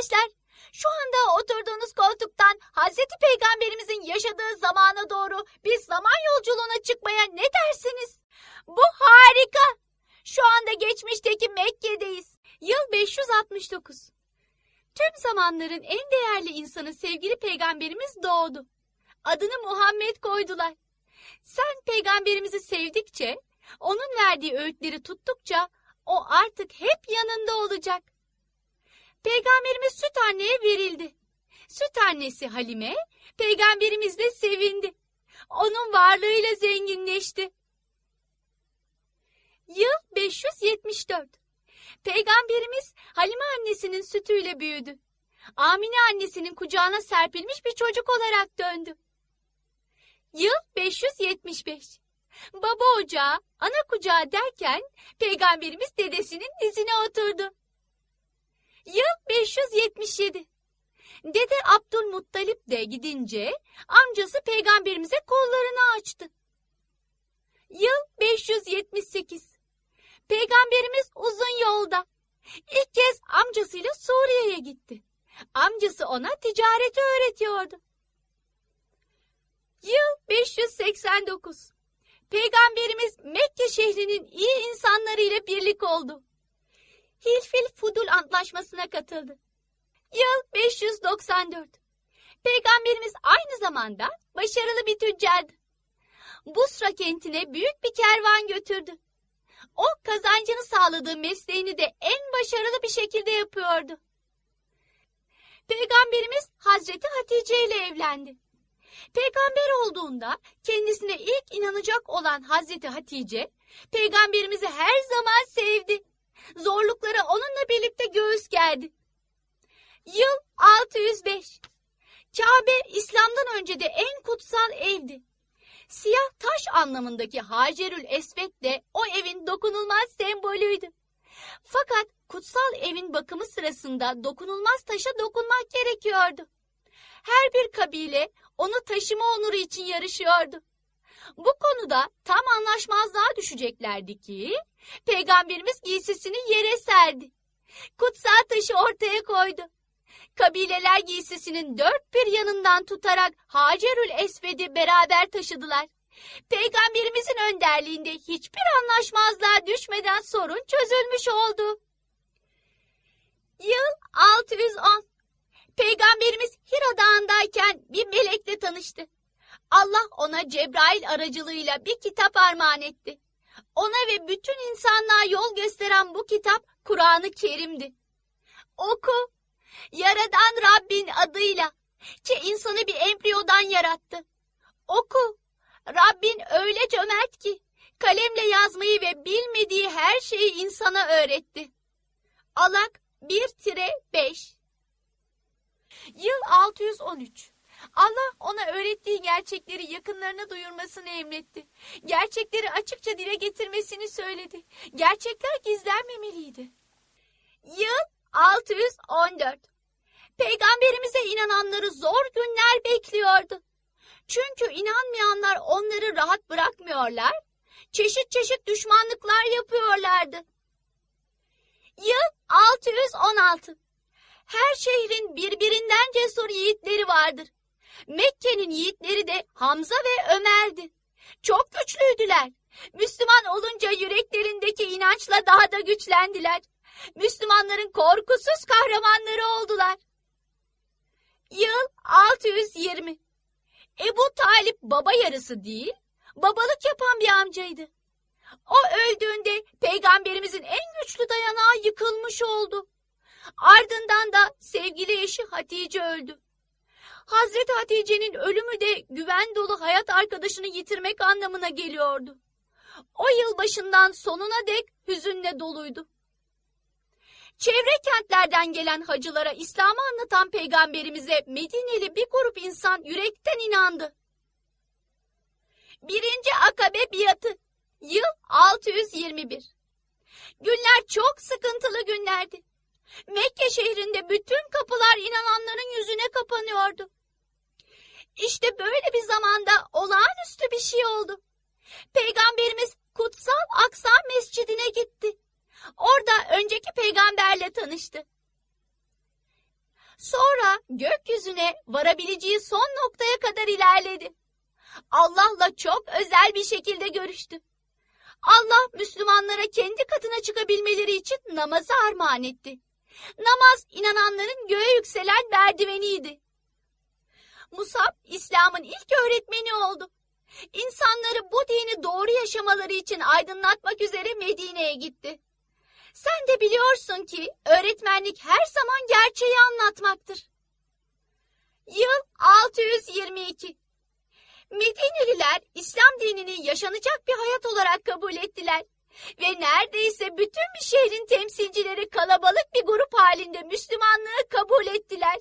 Arkadaşlar, şu anda oturduğunuz koltuktan Hazreti Peygamberimizin yaşadığı zamana doğru bir zaman yolculuğuna çıkmaya ne dersiniz? Bu harika. Şu anda geçmişteki Mekke'deyiz. Yıl 569. Tüm zamanların en değerli insanı sevgili peygamberimiz doğdu. Adını Muhammed koydular. Sen peygamberimizi sevdikçe, onun verdiği öğütleri tuttukça o artık hep yanında olacak. Peygamberimiz süt anneye verildi. Süt annesi Halime, peygamberimizle sevindi. Onun varlığıyla zenginleşti. Yıl 574. Peygamberimiz Halime annesinin sütüyle büyüdü. Amine annesinin kucağına serpilmiş bir çocuk olarak döndü. Yıl 575. Baba ocağı, ana kucağı derken peygamberimiz dedesinin dizine oturdu. Yıl 577. Dede Abdülmuttalip de gidince amcası peygamberimize kollarını açtı. Yıl 578. Peygamberimiz uzun yolda. İlk kez amcasıyla Suriye'ye gitti. Amcası ona ticareti öğretiyordu. Yıl 589. Peygamberimiz Mekke şehrinin iyi insanlarıyla birlik oldu. Hilfil Fudul Antlaşması'na katıldı. Yıl 594. Peygamberimiz aynı zamanda başarılı bir tüccardı. Busra kentine büyük bir kervan götürdü. O kazancını sağladığı mesleğini de en başarılı bir şekilde yapıyordu. Peygamberimiz Hazreti Hatice ile evlendi. Peygamber olduğunda kendisine ilk inanacak olan Hazreti Hatice, peygamberimizi her zaman sevdi. Zorluklara onunla birlikte göğüs gerdi. Yıl 605. Kabe İslam'dan önce de en kutsal evdi. Siyah taş anlamındaki Hacerül Esved de o evin dokunulmaz sembolüydü. Fakat kutsal evin bakımı sırasında dokunulmaz taşa dokunmak gerekiyordu. Her bir kabile onu taşıma onuru için yarışıyordu. Bu konuda tam anlaşmazlığa düşeceklerdi ki peygamberimiz giysisini yere serdi. Kutsal taşı ortaya koydu. Kabileler giysisinin dört bir yanından tutarak Hacerül Esved'i beraber taşıdılar. Peygamberimizin önderliğinde hiçbir anlaşmazlığa düşmeden sorun çözülmüş oldu. Yıl 610. Peygamberimiz Hira Dağı'ndayken bir melekle tanıştı. Allah ona Cebrail aracılığıyla bir kitap armağan etti. Ona ve bütün insanlığa yol gösteren bu kitap Kur'an-ı Kerim'di. Oku, Yaradan Rabbin adıyla ki insanı bir embriyodan yarattı. Oku, Rabbin öyle cömert ki kalemle yazmayı ve bilmediği her şeyi insana öğretti. Alak 1-5 Yıl 613 Allah ona öğrettiği gerçekleri yakınlarına duyurmasını emretti. Gerçekleri açıkça dile getirmesini söyledi. Gerçekler gizlenmemeliydi. Yıl 614 Peygamberimize inananları zor günler bekliyordu. Çünkü inanmayanlar onları rahat bırakmıyorlar, çeşit çeşit düşmanlıklar yapıyorlardı. Yıl 616 Her şehrin birbirinden cesur yiğitleri vardır. Mekke'nin yiğitleri de Hamza ve Ömer'di. Çok güçlüydüler. Müslüman olunca yüreklerindeki inançla daha da güçlendiler. Müslümanların korkusuz kahramanları oldular. Yıl 620. Ebu Talip baba yarısı değil, babalık yapan bir amcaydı. O öldüğünde peygamberimizin en güçlü dayanağı yıkılmış oldu. Ardından da sevgili eşi Hatice öldü. Hazreti Hatice'nin ölümü de güven dolu hayat arkadaşını yitirmek anlamına geliyordu. O yıl başından sonuna dek hüzünle doluydu. Çevre kentlerden gelen hacılara İslam'ı anlatan peygamberimize Medineli bir grup insan yürekten inandı. Birinci akabe biatı yıl 621. Günler çok sıkıntılı günlerdi. Mekke şehrinde bütün kapılar inananların yüzüne kapanıyordu. İşte böyle bir zamanda olağanüstü bir şey oldu. Peygamberimiz Kutsal Aksa Mescidine gitti. Orada önceki peygamberle tanıştı. Sonra gökyüzüne varabileceği son noktaya kadar ilerledi. Allah'la çok özel bir şekilde görüştü. Allah Müslümanlara kendi katına çıkabilmeleri için namazı armağan etti. Namaz inananların göğe yükselen merdiveniydi. Musab İslam'ın ilk öğretmeni oldu. İnsanları bu dini doğru yaşamaları için aydınlatmak üzere Medine'ye gitti. Sen de biliyorsun ki öğretmenlik her zaman gerçeği anlatmaktır. Yıl 622. Medineliler İslam dinini yaşanacak bir hayat olarak kabul ettiler. Ve neredeyse bütün bir şehrin temsilcileri kalabalık bir grup halinde Müslümanlığı kabul ettiler.